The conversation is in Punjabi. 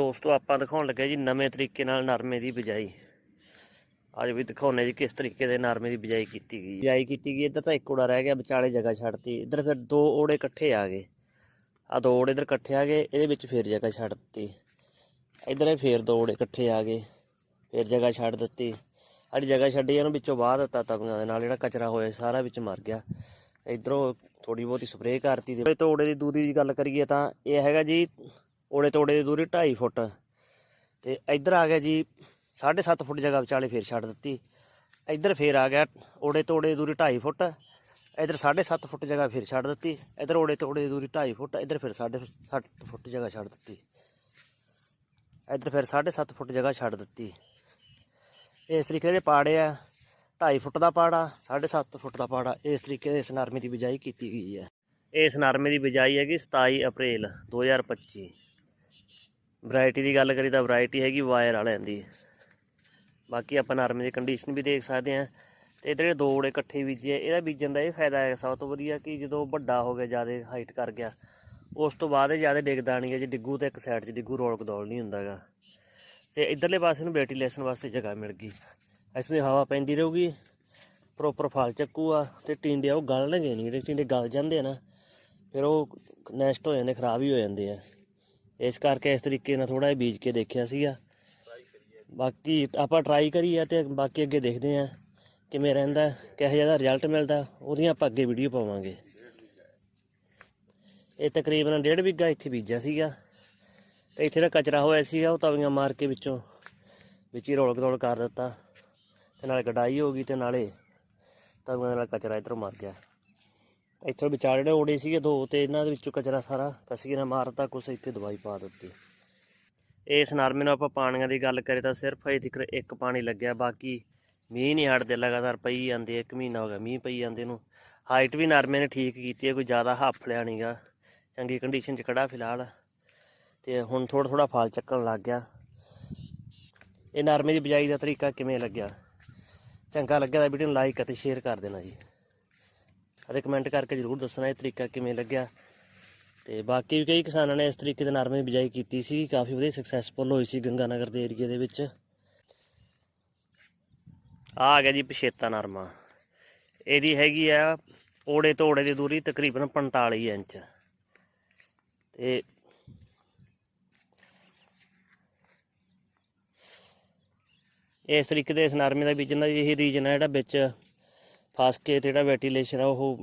ਦੋਸਤੋ, ਆਪਾਂ ਦਿਖਾਉਣ ਲੱਗੇ ਜੀ ਨਵੇਂ ਤਰੀਕੇ ਨਾਲ ਨਰਮੇ ਦੀ ਬਿਜਾਈ। ਅੱਜ ਵੀ ਦਿਖਾਉਣੇ ਜੀ ਕਿਸ ਤਰੀਕੇ ਦੇ ਨਰਮੇ ਦੀ ਬਿਜਾਈ ਕੀਤੀ ਗਈ ਬਿਜਾਈ ਕੀਤੀ ਗਈ, ਇੱਧਰ ਤਾਂ ਇੱਕ ਓੜਾ ਰਹਿ ਗਿਆ, ਵਿਚਾਲੇ ਜਗ੍ਹਾ ਛੱਡਤੀ। ਇੱਧਰ ਫਿਰ ਦੋ ਓੜੇ ਇਕੱਠੇ ਆ ਗਏ। ਆ ਦੋ ਓੜੇ ਇੱਧਰ ਇਕੱਠੇ ਆ ਗਏ, ਇਹਦੇ ਵਿੱਚ ਫਿਰ ਜਗ੍ਹਾ ਛੱਡ ਦਿੱਤੀ। ਇੱਧਰ ਇਹ ਫੇਰ ਦੋ ਓੜੇ ਇਕੱਠੇ ਆ ਗਏ, ਫਿਰ ਜਗ੍ਹਾ ਛੱਡ ਦਿੱਤੀ। ਸਾਡੀ ਜਗ੍ਹਾ ਛੱਡੀ, ਇਹਨੂੰ ਵਿੱਚੋਂ ਬਾਹ ਦਿੱਤਾ ਤਵੀਆਂ ਦੇ ਨਾਲ, ਜਿਹੜਾ ਕਚਰਾ ਹੋਇਆ ਸਾਰਾ ਵਿੱਚ ਮਰ ਗਿਆ। ਇਧਰੋਂ ਥੋੜੀ ਬਹੁਤੀ ਸਪਰੇਅ ਕਰਤੀ ਤੇ ਤੋੜੇ ਦੀ ਦੂਰੀ ਦੀ ਗੱਲ ਕਰੀਏ ਤਾਂ ਇਹ ਹੈਗਾ ਜੀ ਓੜੇ ਤੋੜੇ ਦੀ ਦੂਰੀ 2.5 ਫੁੱਟ। ਤੇ ਇੱਧਰ ਆ ਗਿਆ ਜੀ 7.5 ਫੁੱਟ ਜਗ੍ਹਾ ਵਿਚਾਲੇ ਫੇਰ ਛੱਡ ਦਿੱਤੀ। ਇੱਧਰ ਫੇਰ ਆ ਗਿਆ, ਓੜੇ ਤੋੜੇ ਦੀ ਦੂਰੀ 2.5 ਫੁੱਟ। ਇੱਧਰ 7.5 ਫੁੱਟ ਜਗ੍ਹਾ ਫੇਰ ਛੱਡ ਦਿੱਤੀ। ਇੱਧਰ ਓੜੇ ਤੋੜੇ ਦੀ ਦੂਰੀ 2.5 ਫੁੱਟ, ਇੱਧਰ ਫਿਰ 7.5 ਫੁੱਟ ਜਗ੍ਹਾ ਛੱਡ ਦਿੱਤੀ। ਇੱਧਰ ਫਿਰ 7.5 ਫੁੱਟ ਜਗ੍ਹਾ ਛੱਡ ਦਿੱਤੀ। ਇਸ ਤਰੀਕੇ ਦੇ ਜਿਹੜੇ ਪਾੜੇ ਆ 2.5 ਫੁੱਟ ਦਾ ਪਾੜਾ 7.5 ਫੁੱਟ ਦਾ ਪਾੜਾ, ਇਸ ਤਰੀਕੇ ਦੇ ਇਸ ਨਰਮੇ ਦੀ ਬਿਜਾਈ ਕੀਤੀ ਗਈ ਹੈ। ਇਸ ਨਰਮੇ ਦੀ ਬਿਜਾਈ ਹੈਗੀ 27 ਅਪ੍ਰੈਲ 2025 ਵੈਰਾਈਟੀ ਦੀ ਗੱਲ ਕਰੀ ਤਾਂ ਵੈਰਾਈਟੀ ਹੈਗੀ ਵਾਇਰ ਵਾਲਿਆਂ ਦੀ। ਬਾਕੀ ਆਪਾਂ ਨਰਮੇ ਦੀ ਕੰਡੀਸ਼ਨ ਵੀ ਦੇਖ ਸਕਦੇ ਹਾਂ। ਤੇ ਇਧਰੇ ਦੋ ਓੜੇ ਇਕੱਠੇ ਬੀਜੇ ਇਹਦਾ ਬੀਜਣ ਦਾ ਇਹ ਫਾਇਦਾ ਹੈ ਸਭ ਤੋਂ ਵਧੀਆ ਕਿ ਜਦੋਂ ਵੱਡਾ ਹੋ ਗਿਆ, ਜ਼ਿਆਦਾ ਹਾਈਟ ਕਰ ਗਿਆ, ਉਸ ਤੋਂ ਬਾਅਦ ਇਹ ਜ਼ਿਆਦਾ ਡਿੱਗਦਾ ਨਹੀਂ ਹੈ ਜੇ ਡਿੱਗੂ ਤਾਂ ਇੱਕ ਸਾਈਡ 'ਚ ਡਿੱਗੂ ਰੋਲ ਕਦੌਲ ਨਹੀਂ ਹੁੰਦਾਗਾ ਤੇ ਇਧਰਲੇ ਪਾਸੇ ਨੂੰ ਵੈਂਟੀਲੇਸ਼ਨ ਵਾਸਤੇ ਜਗ੍ਹਾ ਮਿਲ ਗਈ। ਇਸ ਵਿੱਚ ਹਵਾ ਪੈਂਦੀ ਰਹੂਗੀ ਪ੍ਰੋਪਰ ਫਲ ਚੱਕੂਗਾ, ਤੇ ਟਿੰਡੇ ਉਹ ਗਲਣਗੇ ਨਹੀਂ, ਜਿਹੜੇ ਟਿੰਡੇ ਗਲ ਜਾਂਦੇ ਆ ਨਾ, ਫਿਰ ਉਹ ਨੈਸਟ ਹੋ ਜਾਂਦੇ, ਖਰਾਬ ਹੀ ਹੋ ਜਾਂਦੇ ਆ। ਇਸ ਕਰਕੇ ਇਸ ਤਰੀਕੇ ਨਾਲ ਥੋੜਾ ਜਿਹਾ ਬੀਜ ਕੇ ਦੇਖਿਆ ਸੀਗਾ। ਬਾਕੀ ਆਪਾਂ ਟਰਾਈ ਕਰੀਏ ਆ ਤੇ ਬਾਕੀ ਅੱਗੇ ਦੇਖਦੇ ਆ ਕਿਵੇਂ ਰਹਿੰਦਾ, ਕਿਹੋ ਜਿਹਾ ਰਿਜ਼ਲਟ ਮਿਲਦਾ, ਉਹਦੀਆਂ ਆਪਾਂ ਅੱਗੇ ਵੀਡੀਓ ਪਾਵਾਂਗੇ। ਇਹ ਤਕਰੀਬਨ 1.5 ਬਿੱਗਾ ਇੱਥੇ ਬੀਜਿਆ ਸੀਗਾ। ਤੇ ਇੱਥੇ ਜਿਹੜਾ ਕਚਰਾ ਹੋਇਆ ਸੀਗਾ, ਉਹ ਤਵੀਆਂ ਮਾਰ ਕੇ ਵਿੱਚੋਂ ਵਿੱਚ ਹੀ ਰੋਲ ਕਦੋਲ ਕਰ ਦਿੱਤਾ। ਤੇ ਨਾਲੇ ਕਢਾਈ ਹੋ ਗਈ ਤੇ ਨਾਲੇ ਤਵੀਆਂ ਨਾਲ ਕਚਰਾ ਇੱਧਰੋਂ ਮਰ ਗਿਆ। ਇੱਥੋਂ ਵਿਚਾਰੇ ਜਿਹੜੇ ਓੜੇ ਸੀਗੇ ਦੋ ਤੇ ਇਹਨਾਂ ਦੇ ਵਿੱਚੋਂ ਕਚਰਾ ਸਾਰਾ ਕਸੀਏ ਨਾਲ ਮਾਰਤਾ, ਕੁਛ ਇੱਥੇ ਦਵਾਈ ਪਾ ਦਿੱਤੀ। ਇਸ ਨਰਮੇ ਨੂੰ ਆਪਾਂ ਪਾਣੀਆਂ ਦੀ ਗੱਲ ਕਰੇ ਤਾਂ ਸਿਰਫ ਇਹ ਤੱਕ ਇੱਕ ਪਾਣੀ ਲੱਗਿਆ, ਬਾਕੀ ਮੀਂਹ ਨਹੀਂ ਹਟਦੇ, ਲਗਾਤਾਰ ਪਈ ਜਾਂਦੇ ਇੱਕ ਮਹੀਨਾ ਹੋ ਗਿਆ ਮੀਂਹ ਪਈ ਜਾਂਦੇ ਨੂੰ। ਹਾਈਟ ਵੀ ਨਰਮੇ ਨੇ ਠੀਕ ਕੀਤੀ ਹੈ ਕੋਈ ਜ਼ਿਆਦਾ ਹੱਫ ਲਿਆ ਨਹੀਂਗਾ ਚੰਗੀ ਕੰਡੀਸ਼ਨ 'ਚ ਖੜਾ ਫਿਲਹਾਲ। ਤੇ ਹੁਣ ਥੋੜਾ ਥੋੜਾ ਫਲ ਚੱਕਣ ਲੱਗ ਗਿਆ। ਇਹ ਨਰਮੇ ਦੀ ਬਿਜਾਈ ਦਾ ਤਰੀਕਾ ਕਿਵੇਂ ਲੱਗਿਆ? ਚੰਗਾ ਲੱਗਿਆ ਤਾਂ ਵੀਡੀਓ ਨੂੰ ਲਾਈਕ ਅਤੇ ਸ਼ੇਅਰ ਕਰ ਦੇਣਾ ਜੀ। ਅਤੇ ਕਮੈਂਟ ਕਰਕੇ ਜਰੂਰ ਦੱਸਣਾ ਇਹ ਤਰੀਕਾ ਕਿਵੇਂ ਲੱਗਿਆ। ਤੇ ਬਾਕੀ ਵੀ ਕਈ ਕਿਸਾਨਾਂ ਨੇ ਇਸ ਤਰੀਕੇ ਦੇ ਨਰਮੇ ਦੀ ਬਿਜਾਈ ਕੀਤੀ ਸੀ, ਕਾਫੀ ਵਧੀਆ ਸਕਸੈਸਫੁਲ ਹੋਈ ਸੀ ਗੰਗਾਨਗਰ ਦੇ ਏਰੀਏ ਦੇ ਵਿੱਚ। ਆ ਆ ਗਿਆ ਜੀ ਪਛੇਤਾ ਨਰਮਾ। ਇਹਦੀ ਹੈਗੀ ਆ ਓੜੇ ਤੋੜੇ ਦੀ ਦੂਰੀ ਤਕਰੀਬਨ 45 ਇੰਚ। ਤੇ ਇਸ ਤਰੀਕੇ ਦੇ ਇਸ ਨਰਮੇ ਦਾ ਬੀਜਣ ਦਾ ਵੀ ਇਹੀ ਰੀਜਨ ਹੈ ਜਿਹੜਾ ਵਿੱਚ ਫਸ ਕੇ ਤੇ ਜਿਹੜਾ ਵੈਂਟੀਲੇਸ਼ਨ ਆ ਉਹ